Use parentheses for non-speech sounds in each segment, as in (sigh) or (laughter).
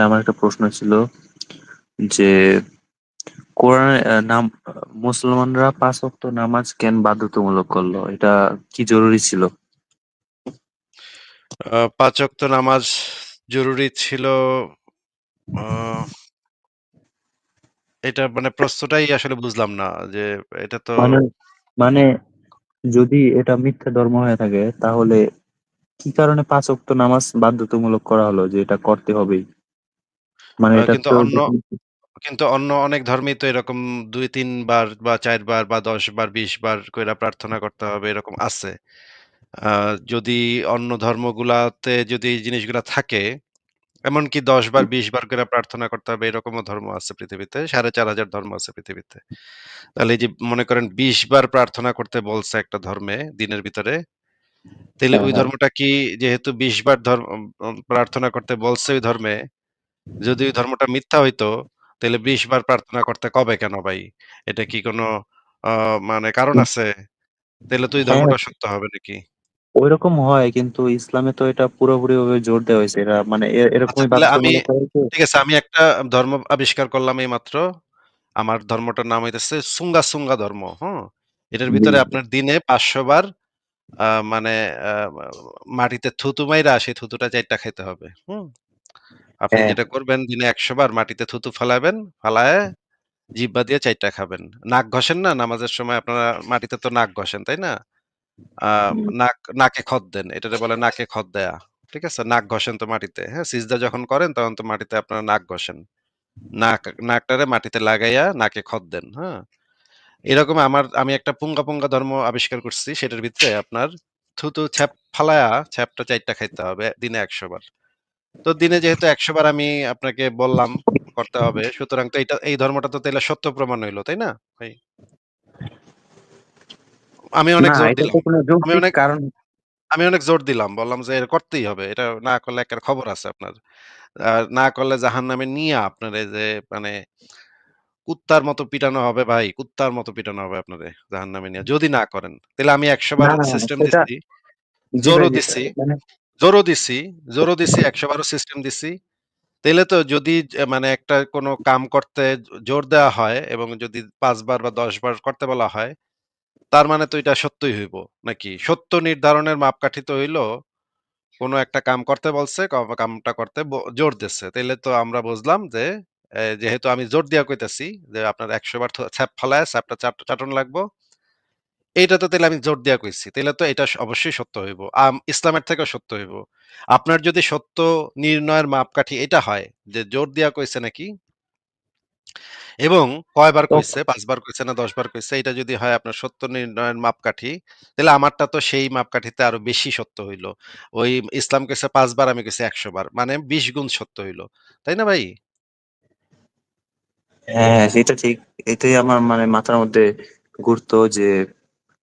আমার একটা প্রশ্ন ছিল যে কোরআনে নাম মুসলমানরা পাঁচ ওয়াক্ত নামাজ কেন বাধ্যতামূলক করল? এটা কি জরুরি ছিল? পাঁচ ওয়াক্ত নামাজ জরুরি ছিল এটা মানে প্রশ্নটাই আসলে বুঝলাম না যে এটা তো মানে মানে যদি এটা মিথ্যা ধর্ম হয়ে থাকে তাহলে কি কারণে পাঁচ ওয়াক্ত নামাজ বাধ্যতামূলক করা হলো যে এটা করতে হবেই? মানে আহ, এটা কিন্তু তো অন্য কিন্তু অন্য অনেক ধর্মেই তো এরকম দুই তিন বার বা চার বার বা দশ বার বিশ বার কইরা প্রার্থনা করতে হবে এরকম আছে। যদি অন্য ধর্মগুলাতে যদি এই জিনিসগুলা থাকে এমনকি দশ বার বিশ বার করে প্রার্থনা করতে হবে এরকমও ধর্ম আছে পৃথিবীতে সাড়ে চার হাজার ধর্ম আছে পৃথিবীতে। তাহলে এই যে মনে করেন বিশ বার প্রার্থনা করতে বলছে একটা ধর্মে দিনের ভিতরে তাহলে হ্যাঁ ওই হ্যাঁ। ধর্মটা কি যেহেতু বিশ বার ধর্ম উম, প্রার্থনা করতে বলছে ওই ধর্মে যদি ওই ধর্মটা মিথ্যা হইতো তাহলে বিশ বার প্রার্থনা করতে কবে কেন ভাই? এটা কি কোনো মানে কারণ আছে? তাহলে তো ওই হ্যাঁ। ধর্মটা সত্য হবে নাকি? ওইরকম হয় কিন্তু ইসলামে তো এটা পুরোপুরি ভাবে জোর দেওয়া হয়েছে। এরা মানে এ- আচ্ছা এরকমই তাহলে আমি বাধ্যতামূলক করা হয়েছে। ঠিক আছে আমি একটা ধর্ম আবিষ্কার করলাম এই মাত্র আমার ধর্মটার নাম হইতেছে সুঙ্গা সুঙ্গা ধর্ম হুম? এটার জি। ভিতরে আপনার দিনে পাঁচশো বার আহ, মানে আহ, মাটিতে থুতু মাইরা সেই থুতুটা চারটা খাইতে হবে হুম? আপনি হ্যাঁ। যেটা করবেন দিনে একশো বার মাটিতে থুতু ফালাবেন ফালায় জিহ্বা দিয়ে চাইটা খাবেন। নাক ঘষেন না? নামাজের সময় আপনারা মাটিতে তো নাক ঘষেন তাই না? আহ হুম, নাক নাকে খত দেন এটাতে বলে নাকে খত দেয়া ঠিক আছে? নাক ঘষেন তো মাটিতে হ্যাঁ? সিজদা যখন করেন তখন তো মাটিতে আপনারা নাক ঘষেন। নাক নাকটারে মাটিতে লাগাইয়া নাকে খত দেন হ্যাঁ? এরকম আমার আমি একটা পুঙ্গা পুঙ্গা ধর্ম আবিষ্কার করছি সেটার ভিতরে আপনার থুতু ছ্যাপ ফালায়া ছ্যাপটা চারটা খাইতে হবে দিনে একশো বার। তো দিনে যেহেতু একশো বার আমি আপনাকে বললাম করতে হবে সুতরাং তো এটা এই ধর্মটা তো তাইলে সত্য প্রমাণ হইল তাই না ভাই? আমি অনেক জোর দিলাম। আমি অনেক কারণ আমি অনেক জোর দিলাম বললাম যে এটা করতেই হবে এটা না করলে একটা খবর আছে আপনার। আর না করলে জাহান নামে নিয়ে আপনার এই যে মানে কুত্তার মতো পিটানো হবে ভাই কুত্তার মতো পিটানো হবে আপনারে জাহান্নামে নিয়ে যদি না করেন। তাহলে আমি একশো বার সিস্টেম সেটা দিচ্ছি জোরও দিচ্ছি মানে জোরও দিচ্ছি জোরও দিচ্ছি একশো বারও সিস্টেম দিচ্ছি তাইলে তো যদি মানে একটা কোনো কাম করতে জোর দেওয়া হয় এবং যদি পাঁচবার বা দশ বার করতে বলা হয়, তার মানে তো এটা সত্যই হইব, নাকি? সত্য নির্ধারণের মাপকাঠি তো হইল, কোনো একটা কাম করতে বলছে কামটা করতে জোর দিচ্ছে তাইলে তো আমরা বুঝলাম যে যেহেতু আমি জোর দিয়া কইতাছি যে আপনার একশো বার ছ্যাপ ফালায় ছ্যাপটা চাটন লাগবো এইটা তো তাহলে আমি জোর দিয়া কইছি তাহলে তো এটা স- অবশ্যই সত্য হইব। আম ইসলামের থেকেও সত্য হইব। আপনার যদি সত্য নির্ণয়ের মাপকাঠি এটা হয় যে জোর দিয়া কইছে নাকি এবং কয়বার তো কইছে পাঁচবার কইছে না দশবার কইছে এটা যদি হয় আপনার সত্য নির্ণয়ের মাপকাঠি তাহলে আমারটা তো সেই মাপকাঠিতে আরও বেশি সত্য হইল। ওই ইসলাম কইছে পাঁচবার আমি কইছি একশো বার মানে বিশ গুণ সত্য হইল। তাই না ভাই? হ্যাঁ সেটা ঠিক। এটাই আমার মানে মাথার মধ্যে ঘুরতো যে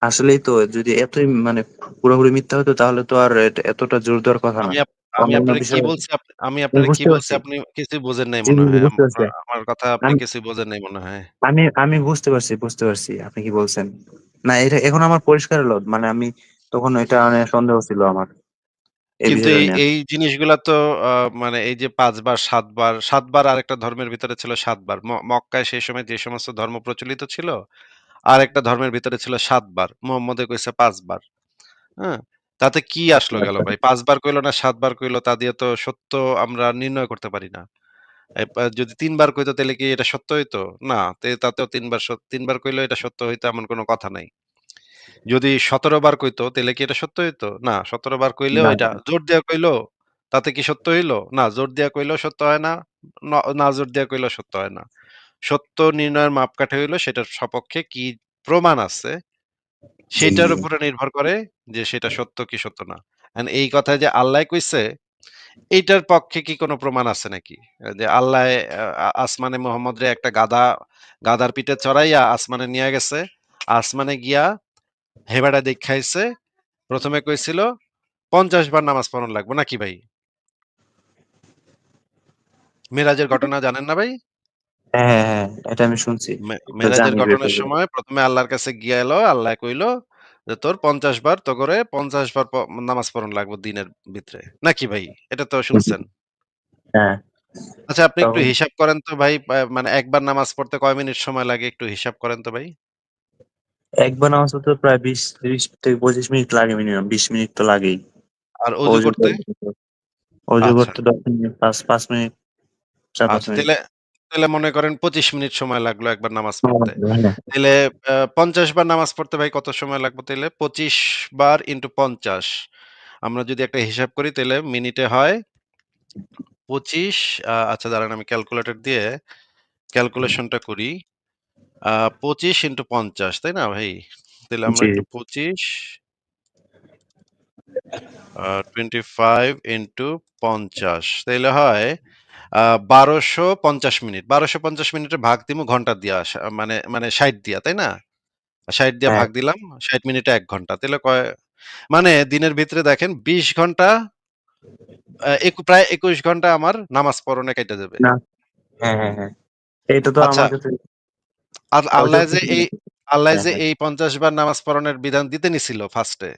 আসলেই তো যদি এতই মানে পুরোপুরি মিথ্যা হতো তাহলে তো আর এত- এতটা জোর দেওয়ার কথা না। আমি আপ- আমি অন্যান্য আপনারে কি বিষয় বলছি আপ- আমি আমি আপনারে কি বুঝতে বলছি পারছি। আপনি কিছু বোঝেন নাই জি মনে জি, জি, হয় বুঝতে পারছি। আপনার- আমার কথা আপনি আমি কিছু বোঝেন নাই মনে হয়। আমি আমি বুঝতে পারছি বুঝতে পারছি আপনি কি বলছেন। না এটা এখন আমার পরিষ্কার হলো মানে আমি তখন এটা মানে সন্দেহ ছিল আমার। এই কিন্তু বিষয়টা এই নিয়ে। এই জিনিসগুলা তো আহ, মানে এই যে পাঁচবার সাতবার সাতবার আরেকটা ধর্মের ভিতরে ছিল সাতবার। ম- মক্কায় সেই সময় যে সমস্ত ধর্ম প্রচলিত ছিল আর একটা ধর্মের ভিতরে ছিল সাতবার। মোহাম্মদে কইছে পাঁচবার। হ্যাঁ? তাতে কি আসলো গেল ভাই? পাঁচবার কইলো না সাতবার কইলো? তা দিয়ে তো সত্য আমরা নির্ণয় করতে পারি না। যদি তিনবার কইতো তাহলে কি এটা সত্য হইতো? না তাতেও তিনবার তিনবার কইলো এটা সত্য হইতো এমন কোনো কথা নাই। যদি সতেরো বার কইতো তাহলে কি এটা সত্য হইতো? না সতেরো বার কইলেও এটা জোর দিয়া কইলো তাতে কি সত্য হইল? না জোর দিয়া কইলেও সত্য হয় না না জোর দিয়া কইলেও সত্য হয় না। সত্য নির্ণয়ের মাপকাঠি হইল সেটার সপক্ষে কি প্রমাণ আছে? জি সেটার জি। উপরে নির্ভর করে যে সেটা সত্য কি সত্য না। এই কথায় যে আল্লাহ কইছে এইটার পক্ষে কি কোনো প্রমাণ আছে নাকি? যে আল্লাহ আসমানে মোহাম্মদ রে একটা গাধা গাধার পিঠে চড়াইয়া আসমানে নিয়ে গেছে। আসমানে গিয়া হেবাটা দেখাইছে। প্রথমে কইছিল পঞ্চাশ বার নামাজ পড়ন লাগবো। নাকি ভাই? মেরাজের ঘটনা জানেন না ভাই? হ্যাঁ হ্যাঁ হ্যাঁ এটা আমি শুনছি মে- তো মেরাজের জানি ঘটনার সময় প্রথমে আল্লাহর কাছে গিয়া এলো আল্লাহ কইলো যে তোর পঞ্চাশ বার তো করে পঞ্চাশ বার প- নামাজ পড়ন লাগবো দিনের ভিতরে নাকি ভাই এটা তো শুনছেন হ্যাঁ আচ্ছা আপনি একটু তখন হিসাব করেন তো ভাই মানে একবার নামাজ পড়তে কয় মিনিট সময় লাগে একটু হিসাব করেন তো ভাই? একবার নামাজ পড়তে প্রায় ২০, ৩০ থেকে ২৫ মিনিট লাগে মিনিমাম। ২০ মিনিট তো লাগেই। আর অজু অজু করতে? করতে আচ্ছা। করতে ১০ মিনিট, ৫ ৫ মিনিট, ৪-৫ আচ্ছা মিনিট। তাইলে তাইলে মনে করেন ২৫ মিনিট সময় লাগল একবার নামাজ পড়তে। হ্যাঁ, তাইলে আ ৫০ বার নামাজ পড়তে ভাই কত সময় লাগবে তাইলে? ২৫ বার ইন্টু ৫০ আমরা যদি একটা হিসাব করি তাইলে মিনিটে হয় ২৫ আ আচ্ছা দাঁড়ান আমি ক্যালকুলেটর দিয়ে ক্যালকুলেশনটা করি। ২৫ ইন্টু ৫০ তাই না ভাই? তাহলে আমরা। একটু ২৫ আ 25 ইন্টু ৫০ তাইলে হয় আ ১২৫০ মিনিট। ১২৫০ মিনিটে ভাগ দিমু ঘণ্টা দিয়া সা মানে মানে ৬০ দিয়া, তাই না? ৬০ দিয়া হ্যাঁ, ভাগ দিলাম। ৬০ মিনিটে ১ ঘণ্টা। তাইলে কয় মানে দিনের ভিতরে দেখেন ২০ ঘণ্টা আ একু প্রায় ২১ ঘণ্টা আমার নামাজ পড়নে কাইটা যাবে। না। হ্যাঁ, হ্যাঁ, হ্যাঁ। তো আচ্ছা আমার কাছে আল আল্লাহ যে এই আল্লাহ হ্যাঁ, যে হ্যাঁ, এই ৫০ বার নামাজ পড়ানোর বিধান দিতে নিছিল ফার্স্ট এ।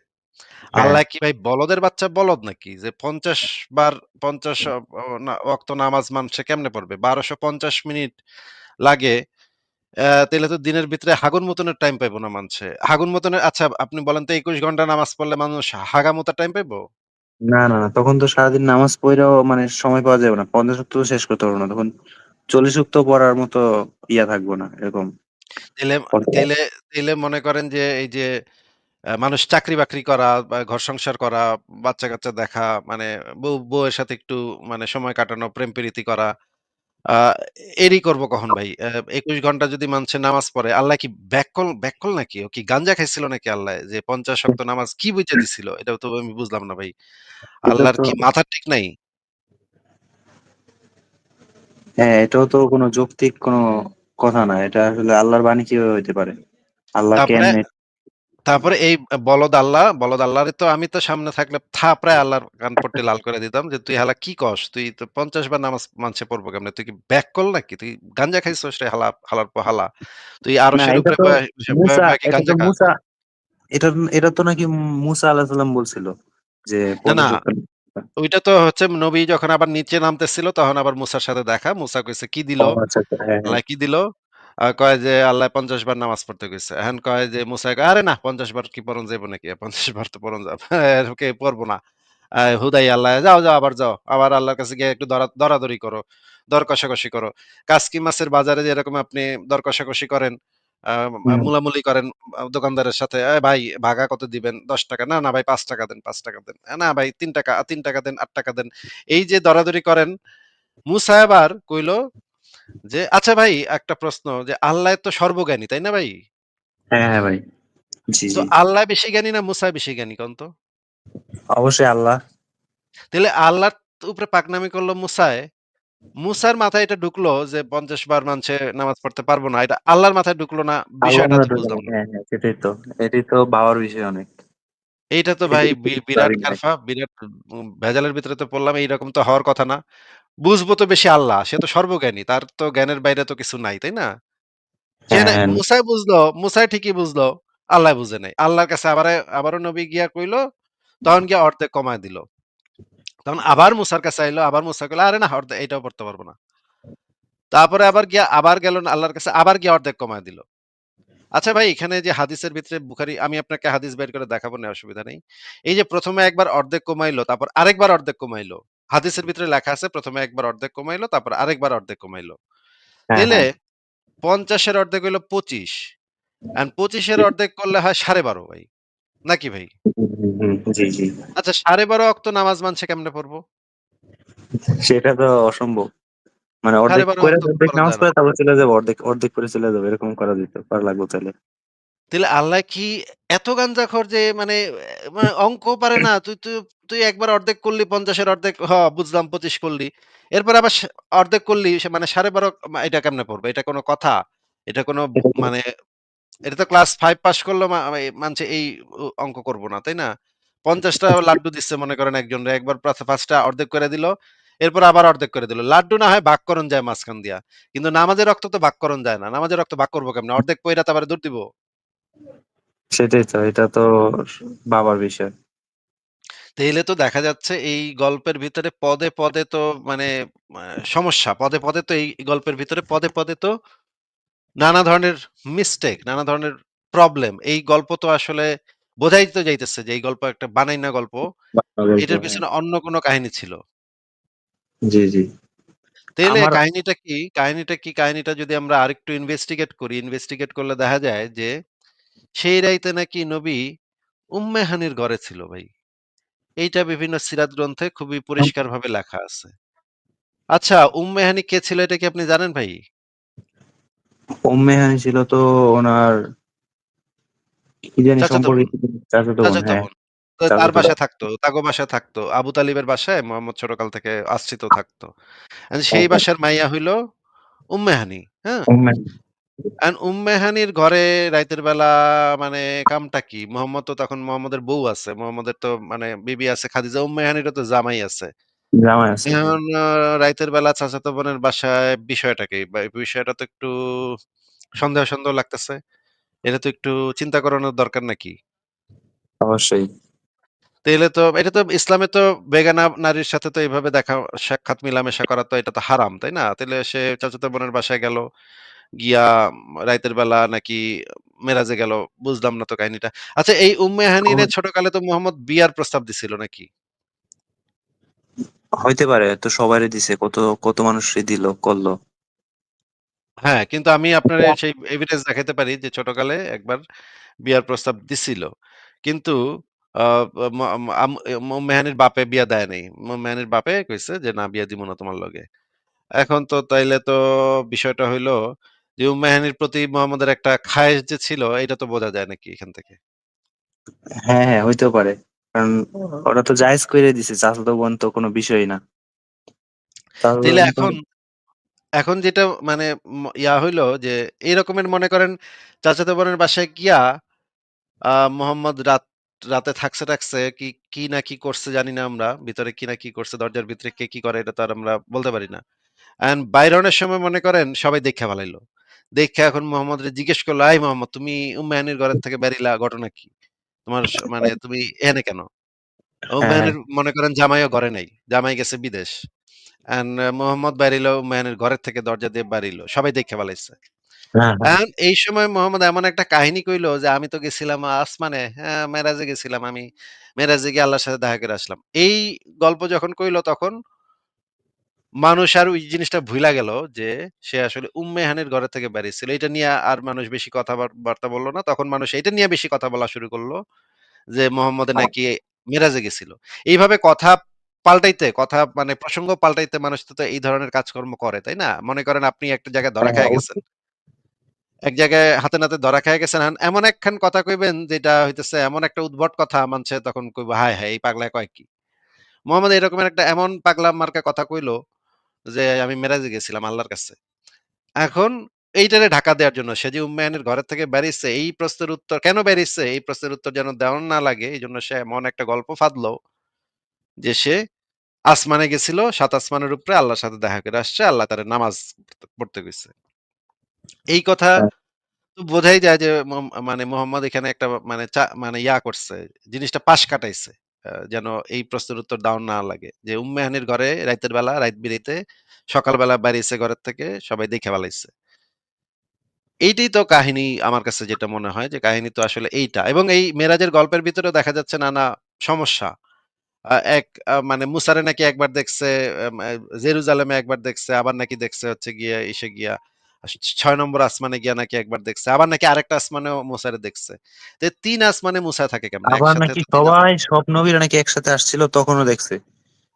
হ্যাঁ। আল্লাহ কি ভাই বলদের বাচ্চা বলদ নাকি? যে ৫০ বার ৫০ অ অ না ওয়াক্ত নামাজ মানুষে কেমনে পড়বে? ১২৫০ মিনিট লাগে। তাইলে তো দিনের ভিতরে হাগুন মুতনের টাইম পাইব না মানষে। হাগুন মুতনের আচ্ছা আপনি বলেন তো ২১ ঘণ্টা নামাজ পড়লে মানুষ হাগা মুতার টাইম পাইব? না, না, না। তখন তো সারাদিন নামাজ পইড়াও মানে সময় পাওয়া যাবে না। ৫০ ওয়াক্ত তো শেষ করতে পারব না। তখন ৪০ ওয়াক্ত পড়ার মতো ইয়া থাকব না। এরকম তাইলে তাইলে মনে করেন যে এই যে মানুষ চাকরি-বাকরি করা বা ঘর সংসার করা, বাচ্চা-কাচ্চা দেখা মানে বউ বউয়ের সাথে একটু মানে সময় কাটানো, প্রেম-প্রীতি করা। আ এরই করব কখন ভাই? ২১ ঘণ্টা যদি মানুষে নামাজ পড়ে, আল্লাহ কি ব্যাককল ব্যাককল নাকি? ও কি গাঞ্জা খাইছিল নাকি আল্লাহ? যে ৫০ ওয়াক্ত নামাজ কি বুইঝা দিছিল? এটাও তো আমি বুঝলাম না ভাই। এটা আল্লাহর তো কি মাথা ঠিক নাই? হ্যাঁ, এটাও তো কোনো যৌক্তিক কোনো কথা না। এটা আসলে আল্লাহর বাণী কীভাবে হইতে পারে? আল্লাহ তারপরে কেমনে তারপরে এই বলদ আল্লাহ, বলদ আল্লাহরে তো আমি তো সামনে থাকলে থাপড়ায় আল্লাহর কানপট্টি লাল করে দিতাম যে, "তুই হালা কি কস? তুই তো ৫০ বার নামাজ মানুষে পড়ব কেমনে? তুই কি ব্যাককল নাকি? তুই গাঞ্জা খাইছস রে হালা হালার পর হালা। তুই তো গাঞ্জা খা?" মুসা এটা এটা তো নাকি মুসা আলাইহিস সালাম বলছিল যে না, না ৫০ ওয়াক্ত ওইটা তো হচ্ছে নবী যখন আবার নিচে নামতেছিল তখন আবার মুসার সাথে দেখা। মুসা কইছে, "কি দিল?" আচ্ছা, আচ্ছা। হ্যাঁ, হ্যাঁ। কি দিল? আ কয় যে, "আল্লাহ ৫০ বার নামাজ পড়তে কইছে।" এখন কয় যে মুসা কয়, "আরে না ৫০ বার কি পড়ন যাইব নাকি? ৫০ বার তো পড়ন যাব কে পড়ব না।" আ হুদাই আল্লাহ, "যাও, যাও আবার যাও। আবার আল্লাহর কাছে গিয়ে একটু দরা দরাদরি করো, দর কষাকষি করো।" কাসকি মাছের বাজারে যেরকম আপনি দর কষাকষি করেন, আ হুম। মুলামুলি করেন আ দোকানদারের সাথে, "এ ভাই ভাগা কত দিবেন? ৳১০ "না, না ভাই পাঁচ ৳৫ দেন, ৳৫ দেন।" "এ না ভাই ৳৩ ৳৩ দেন, ৳৮ দেন।" এই যে দরাদরি করেন, মুসা আবার কইল যে, "আচ্ছা ভাই একটা প্রশ্ন যে আল্লাহ তো সর্বজ্ঞানী, তাই না ভাই? হ্যাঁ, হ্যাঁ ভাই। জি, তো আল্লাহ বেশি জ্ঞানী না মুসা বেশি জ্ঞানী কোন তো? অবশ্যই আল্লাহ। তাইলে আল্লাহর উপরে পাকনামি করল মুসায়। মুসার মাথায় এটা ঢুকলো যে ৫০ বার মানুষে নামাজ পড়তে পারব না। এটা আল্লাহর মাথায় ঢুকলো না। বিষয়টা বুঝলাম না। হ্যাঁ, হ্যাঁ সেটাই তো। এটাই তো ভাবার বিষয় অনেক। এইটা তো ভাই এটাই বি বুঝতে বিরাট পারি নাই। কারফা, বিরাট উম ভেজালের ভিতরে তো পড়লাম। এইরকম তো হওয়ার কথা না। বুঝব তো বেশি আল্লাহ। সে তো সর্বজ্ঞানী। তার তো জ্ঞানের বাইরে তো কিছু নাই, তাই না? সে হ্যাঁ, হ্যাঁ। মুসায় বুঝলো, মুসায় ঠিকই বুঝলো। আল্লাহ বুঝে নাই। আল্লাহর কাছে আবারে আবারও নবী গিয়া কইল, তখন গিয়া অর্ধেক কমায় দিল। তখন আবার মুসার কাছে আইলো, আবার মুসা কইল, "আরে না অর্ধে এইটাও পড়তে পারব না।" তারপরে আবার গিয়া আবার গেল আল্লাহর কাছে, আবার গিয়া অর্ধেক কমায় দিল। আচ্ছা ভাই এখানে যে হাদিসের ভিতরে বুখারি আমি আপনাকে হাদিস বের করে দেখাবো না অসুবিধা নেই। এই যে প্রথমে একবার অর্ধেক কমাইলো, তারপর আরেকবার অর্ধেক কমাইলো। হাদিসের ভিতরে লেখা আছে প্রথমে একবার অর্ধেক কমাইলো, তারপর আরেকবার অর্ধেক কমাইলো। হ্যাঁ, তাইলে হ্যাঁ। ৫০ এর অর্ধেক হইল ২৫ অ্যান্ড ২৫ এর অর্ধেক করলে হয় ১২.৫ ভাই। নাকি ভাই? আচ্ছা ১২.৫ ওয়াক্ত নামাজ মানছে কেমনে পড়ব? সেটা তো অসম্ভব। মানে অর্ধেক ১২.৫ কইরা ওয়াক্ত তো অর্ধেক নামাজ পড়ে তারপর চলে যাব। অর্ধেক, অর্ধেক করে চলে যাব। এরকম করা যেত করা লাগবে তাইলে। তাইলে আল্লাহ কি এত গাঞ্জাখোর যে মানে মানে অঙ্ক পারে না। তুই তুই তুই একবার অর্ধেক করলি ৫০ এর অর্ধেক হ বুঝলাম ২৫ করলি। এরপর আবার অর্ধেক করলি মানে সাড়ে বারো এটা কেমনে পড়বে? এটা কোনো কথা? এটা কোন মানে এটা তো ক্লাস ফাইভ পাস এই মানছে এই অঙ্ক করব না, তাই না? পঞ্চাশটা (laughs) লাড্ডু দিচ্ছে মনে করেন একজনরে একবার পাঁচটা অর্ধেক করে দিল। এরপর আবার অর্ধেক করে দিল। লাড্ডু না হয় ভাগকরণ যায় মাঝখান দিয়া। কিন্তু নামাজের রক্ত তো ভাগকরণ যায় না। নামাজের রক্ত ভাগ করব কেমনে? অর্ধেক পইড়া তো আবার দৌড় দিব। সেটাই তো। এটা তো স ভাবার বিষয়। তাইলে তো দেখা যাচ্ছে এই গল্পের ভিতরে পদে, পদে তো মানে সমস্যা। পদে, পদে তো এই গল্পের ভিতরে পদে, পদে তো নানা ধরনের মিস্টেক, নানা ধরনের প্রবলেম। এই গল্প তো আসলে বোঝাই তো যাইতেছে যে এই গল্প একটা গল্প। বাংলা গল্প, এটার পিছনে অন্য কোনো কাহিনী ছিল। জি, জি। তাইলে আমার কাহিনীটা কি? কাহিনীটা কি? কাহিনীটা যদি আমরা আরেকটু ইনভেস্টিগেট করি, ইনভেস্টিগেট করলে দেখা যায় যে সেই রাইতে নাকি নবী উম্মে হানির ঘরে ছিল ভাই। এইটা বিভিন্ন সিরাত গ্রন্থে খুবই পরিষ্কারভাবে লেখা আছে। আচ্ছা, উম্মে হানি কে ছিল এটা কি আপনি জানেন ভাই? উম্মে হানি ছিল তো ওনার কি জানি চাচাতো বোন, সম্পর্কে চাচাতো বোন, চাচাতো হ্যাঁ। বোন। তার বাসায় থাকতো, তাগো বাসায় থাকতো। আবু তালিবের বাসায় মোহাম্মদ ছোটকাল থেকে আশ্রিত থাকতো। সেই বাসার মাইয়া হইল উম্মে হানি, হ্যাঁ? উম্মে অ্যান্ড ঘরে রাইতের বেলা মানে কামটা কি? মোহাম্মদ তো তখন মোহাম্মদের বউ আছে। মোহাম্মদের তো মানে বিবি আছে খাদিজা। উম্মে হানিরও তো জামাই আছে। এখন রাইতের বেলা চাচাতো বোনের বাসায় বিষয়টা কি? বিষয়টা তো একটু সন্দেহ, সন্দেহ লাগতেছে। এটা তো একটু চিন্তা করানোর দরকার নাকি? অবশ্যই। তাইলে তো এটা তো ইসলামে তো বেগানা নারীর সাথে তো এভাবে দেখা সাক্ষাৎ মিলামেশা করা তো এটা তো হারাম, তাই না? তাইলে সে চাচাতো বোনের বাসায় গেল। গিয়া রাইতের বেলা নাকি মেরাজে গেল। বুঝলাম না তো কাহিনীটা। আচ্ছা এই উম্মে হানিরে ছোটকালে তো মোহাম্মদ বিয়ার প্রস্তাব দিছিল নাকি? হইতে পারে। তো সবারই দিছে। কত, কত মানুষই দিল, করল হ্যাঁ, কিন্তু আমি আপনার সেই এভিডেন্স দেখাইতে পারি যে ছোটকালে একবার বিয়ার প্রস্তাব দিছিল। কিন্তু আ ম ম আম উম্মে হানির বাপে বিয়া দেয় নাই। উম্মে হানির বাপে কইছে যে, "না বিয়া দিব না তোমার লগে।" এখন তো তাইলে তো বিষয়টা হইল যে উম্মে হানির প্রতি মোহাম্মদের একটা খায়েশ যে ছিল এটা তো বোঝা যায় নাকি এখান থেকে? হ্যাঁ, হ্যাঁ, হইতেও পারে। কারণ ওরা তো জায়েজ কইরা দিছে। চাচাতো বোন তো কোনো বিষয় না। তাইলে এখন এখন যেটা মানে ইয়া হইল যে এরকমের মনে করেন চাচাতো বোনের বাসায় গিয়া মোহাম্মদ রাত রাতে থাকছে-টাকছে কি, কি না কি করছে জানি না আমরা। ভিতরে কি না কি করছে, দরজার ভিতরে কে কি করে এটা তো আর আমরা বলতে পারি না। অ্যান্ড বাইরনের সময় মনে করেন সবাই দেইখা ফেলাইলো। দেইখা এখন মোহাম্মদরে জিজ্ঞেস করল, "এই মোহাম্মদ তুমি উম্মে হানির ঘরের থেকে বেরিলা ঘটনা কি? তোমার মানে তুমি এনে কেন?" উম্মে হ্যাঁ, মনে করেন জামাইও ঘরে নাই। জামাই গেছে বিদেশ। অ্যান্ড মোহাম্মদ বাইরিলো উম্মে হানির ঘরের থেকে দরজা দিয়ে বাড়িলো। সবাই দেইখা ফেলাইছে। হ্যাঁ, হ্যাঁ। এই সময় মোহাম্মদ এমন একটা কাহিনী কইলো যে, "আমি তো গেছিলাম আসমানে, হ্যাঁ, মেরাজে গেছিলাম আমি। মেরাজে গিয়ে আল্লাহর সাথে দেখা করে আসলাম।" এই গল্প যখন কইলো তখন মানুষ আর ওই জিনিসটা ভুইলা গেল যে, সে আসলে উম্মে হানির ঘরে থেকে বেরিয়েছিল। এটা নিয়ে আর মানুষ বেশি কথা বার বার্তা বলল না। তখন মানুষ এইটা নিয়ে বেশি কথা বলা শুরু করল যে, মোহাম্মদের নাকি মেরাজে গেছিল। এইভাবে কথা পাল্টাইতে, কথা মানে প্রসঙ্গ পাল্টাইতে মানুষ তো এই ধরনের কাজকর্ম করে, তাই না? মনে করেন আপনি একটা জায়গায় ধরা হ্যাঁ, খাইয়া গেছেন। অবশ্যই। এক জায়গায় হাতে নাতে ধরা খাইয়া গেছেন। এমন একখান কথা কইবেন যেটা হইতেছে এমন একটা উদ্ভট কথা মানুষে তখন কইব, "হায়, হায়! এই পাগলায় কয় কি?" মোহাম্মদ এরকমের একটা এমন পাগলা মার্কা কথা কইলো যে, "আমি মেরাজে গেছিলাম আল্লাহর কাছে।" এখন এইটারে ঢাকা দেওয়ার জন্য সে যে উম্মায়নের ঘরের থেকে বেরিয়েছে এই প্রশ্নের উত্তর কেন বেরিয়েছে এই প্রশ্নের উত্তর যেন দেওয়া না লাগে এই জন্য সে এমন একটা গল্প ফাঁদলো যে সে আসমানে গেছিল সাত আসমানের উপরে আল্লাহর সাথে দেখা করে আসছে আল্লাহ তার নামাজ পড়তে কইছে। এই কথা হ্যাঁ। তো বোঝাই যায় যে মানে মোহাম্মদ এখানে একটা মানে চা মানে ইয়া করছে, জিনিসটা পাশ কাটাইছে। আ যেন এই প্রশ্নের উত্তর দেওয়া না লাগে। যে উম্মে হানির ঘরে রাইতের বেলা রাইত বিরাইতে সকালবেলা বাইরেছে ঘরের থেকে সবাই দেইখা ফেলাইছে। এইটাই তো কাহিনী আমার কাছে যেটা মনে হয় যে কাহিনী তো আসলে এইটা। এবং এই মেরাজের গল্পের ভিতরেও দেখা যাচ্ছে নানা সমস্যা। আ এক আ মানে মুসারে নাকি একবার দেখছে জেরুজালেমে একবার দেখছে, আবার নাকি দেখছে হচ্ছে গিয়ে ইসে গিয়া ছ ৬ নম্বর আসমানে গিয়া নাকি একবার দেখছে। আবার নাকি আরেকটা আসমানেও মুসারে দেখছে। তো ৩ আসমানে মুসা থাকে কেমনে? আবার নাকি সবাই সব নবীরা নাকি একসাথে আসছিল তখনও দেখছে।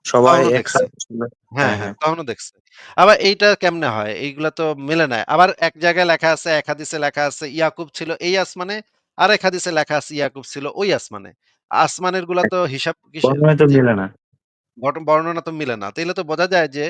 সবাই একসাথে হ্যাঁ, হ্যাঁ, হ্যাঁ, হ্যাঁ। তখনও দেখছে। আবার এইটা কেমনে হয়? এইগুলা তো মেলে না। আবার এক জায়গায় লেখা আছে, এক হাদিসে লেখা আছে ইয়াকুব ছিল এই আসমানে, আর এক হাদিসে লেখা আছে ইয়াকুব ছিল ওই আসমানে। আসমানেরগুলা তো হিসাব? তো মিলে না। বর্ণনা তো মিলে না। তাইলে তো বোঝা যায় যে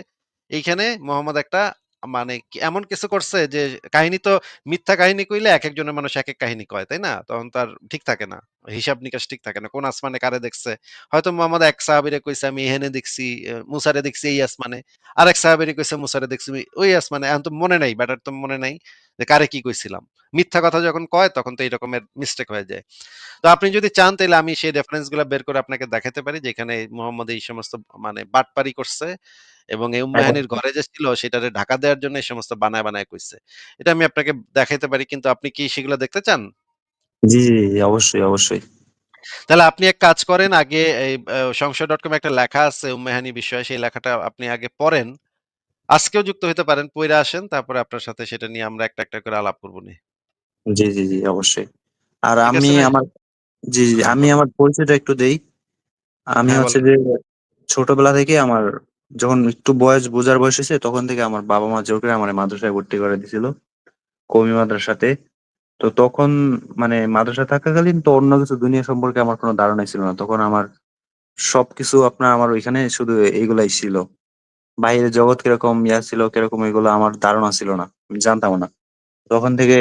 এইখানে মোহাম্মদ একটা মানে এমন কিছু করছে যে কাহিনী তো মিথ্যা কাহিনী কইলে এক একজনের মানুষ এক এক কাহিনী কয়, তাই না? তখন তো আর ঠিক থাকে না। হিসাব নিকাশ ঠিক থাকে না। কোন আসমানে কারে দেখছে। হয়তো মোহাম্মদ এক সাহাবীরে কইছে আমি এখানে দেখছি, মুসারে দেখছি এই আসমানে। আরেক সাহাবীরে কইছে মুসারে দেখছি ওই আসমানে। এখন তো মনে নাই, ব্যাটার তো মনে নাই যে কারে কি কইছিলাম। মিথ্যা কথা যখন কয় তখন তো এই রকমের মিস্টেক হয়ে যায়। তো আপনি যদি চান তাহলে আমি সেই রেফারেন্সগুলা বের করে আপনাকে দেখাতে পারি যেখানে মোহাম্মদ এই সমস্ত মানে বাটপারি করছে এবং এই উম্মে হ্যাঁ, ঘরে যে ছিল সেটারে ঢাকা দেওয়ার জন্য এই সমস্ত বানায়, বানায় কইছে। এটা আমি আপনাকে দেখাইতে পারি কিন্তু আপনি কি সেগুলো দেখতে চান? জি, জি, অবশ্যই, অবশ্যই। তাহলে আপনি এক কাজ করেন আগে এই আ সংশয়.com এ একটা লেখা আছে উম্মে হানি বিষয়ে সেই লেখাটা আপনি আগে পড়েন। আজকেও যুক্ত হইতে পারেন, পইড়া আসেন তারপরে আপনার সাথে সেটা নিয়ে আমরা একটা, একটা করে আলাপ করবনি। জি, জি, জি, অবশ্যই। আর আমি আমার জি, জি, আমি আমার পরিচয়টা একটু দেই। আমি হ্যাঁ, হচ্ছে যে ছোটবেলা থেকেই আমার যখন একটু বয়স বোঝার বয়স হইছে তখন থেকে আমার বাবা-মা জোর করে আমারে মাদ্রাসায় ভর্তি করে দিছিল। কওমি মাদ্রাসাতে। তো তখন মানে মাদ্রাসা থাকাকালীন তো অন্য কিছু দুনিয়া সম্পর্কে আমার কোনো ধারণাই ছিল না। তখন আমার সবকিছু আপনার আমার ওইখানে শুধু এইগুলাই ছিল। বাহিরের জগৎ কীরকম ইয়া ছিল, কীরকম এগুলো আমার ধারণা ছিল না। আমি জানতামও না। তখন থেকে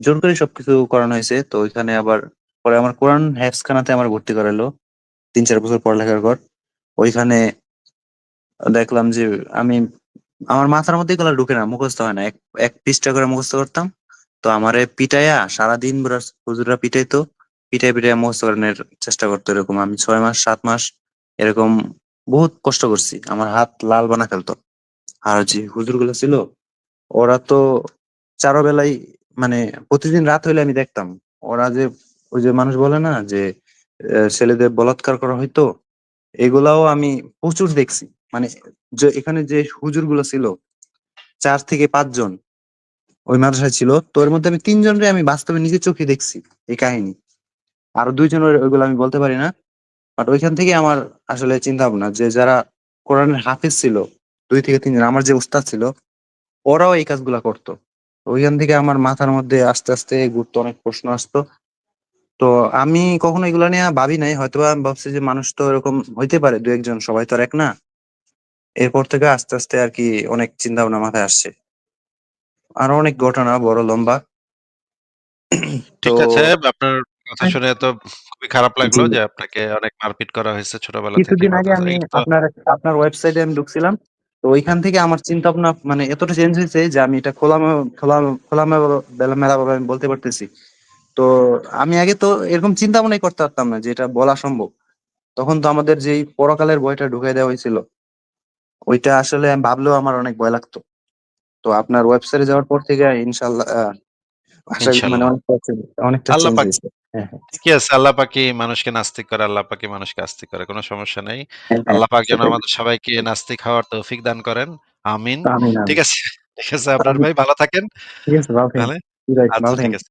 জোর করেই সবকিছু করানো হয়েছে তো ওইখানে আবার পরে আমার কোরআন হেফজখানাতে আমার ভর্তি করাইলো। ৩-৪ বছর পড়ালেখার পর। ওইখানে দেখলাম যে আমি আমার মাথার মধ্যে এগুলা ঢুকে না, মুখস্থ হয় না। এক, পৃষ্ঠা করে মুখস্থ করতাম। তো আমারে পিটাইয়া সারাদিন হুজুররা পিটাইতো। পিটাইয়া, পিটাইয়া মুখস্থ করানোর চেষ্টা করতো এরকম। আমি ছয় মাস সাত মাস এরকম বহুত কষ্ট করছি। আমার হাত লাল বানা ফেলতো। আর যে হুজুরগুলো ছিল ওরা তো চারবেলাই মানে প্রতিদিন রাত হইলে আমি দেখতাম। ওরা যে ওই যে মানুষ বলে না যে ছেলেদের বলাৎকার করা হইতো, এগুলাও আমি প্রচুর দেখছি। মানে যে এখানে যে হুজুরগুলো ছিল চার থেকে পাঁচজন ওই মাদ্রাসায় ছিল। তো এর মধ্যে আমি ৩ জনরে আমি বাস্তবে নিজের চোখে দেখছি এই কাহিনী। আরও ২ জনের ওইগুলো আমি বলতে পারি না। বাট ওইখান থেকে আমার আসলে চিন্তা ভাবনা যে যারা কোরআনের হাফিজ ছিল দুই থেকে তিনজন আমার যে উস্তাদ ছিল ওরাও এই কাজগুলা করত। ওইখান থেকে আমার মাথার মধ্যে আস্তে, আস্তে ঘুরতো অনেক প্রশ্ন আসতো। তো আমি কখনো এগুলা নিয়ে ভাবি নাই। হয়তোবা আমি ভাবছি যে মানুষ তো এরকম হইতে পারে দু একজন সবাই তো আর এক না। এরপর থেকে আস্তে, আস্তে আর কি অনেক চিন্তা ভাবনা মাথায় আসছে। আরও অনেক ঘটনা বড় লম্বা। তো ঠিক আছে। আপনার কথা শুনে তো খুবই খারাপ লাগল যে আপনাকে অনেক মারপিট করা হয়েছে ছোটবেলা থেকেই কিছুদিন আগে আমি আপনার আপনার ওয়েবসাইটে আমি ঢুকছিলাম। তো ওইখান থেকে আমার চিন্তা ভাবনা মানে এতটা চেঞ্জ হয়েছে যে আমি এটা খোলামে খোলা খোলামে মেলাভাবে আমি বলতে পারতেছি। তো আমি আগে তো এরকম চিন্তা মনে করতে পারতাম না যে এটা বলা সম্ভব। তখন তো আমাদের যেই পরকালের বইটা ঢুকাই দেওয়া হয়েছিল ওইটা আসলে আমি ভাবলেও আমার অনেক ভয় লাগতো। তো আপনার ওয়েবসাইটে যাওয়ার পর থেকে আশা মানে আল্লাহ পাক। হ্যাঁ, হ্যাঁ। ঠিকই আছে। আল্লাহ পাকই মানুষকে নাস্তিক করে, আল্লাহ পাকই মানুষকে আস্তিক করে। কোন সমস্যা নাই। হ্যাঁ। আল্লাহ পাক যেন আমাদের সবাইকে নাস্তিক হওয়ার তৌফিক দান করেন। আমিন। ঠিক আছে? ঠিক আছে আপনার ভাই ভালো থাকেন। ঠিক আছে আচ্ছা ভালো ঠিক আছে।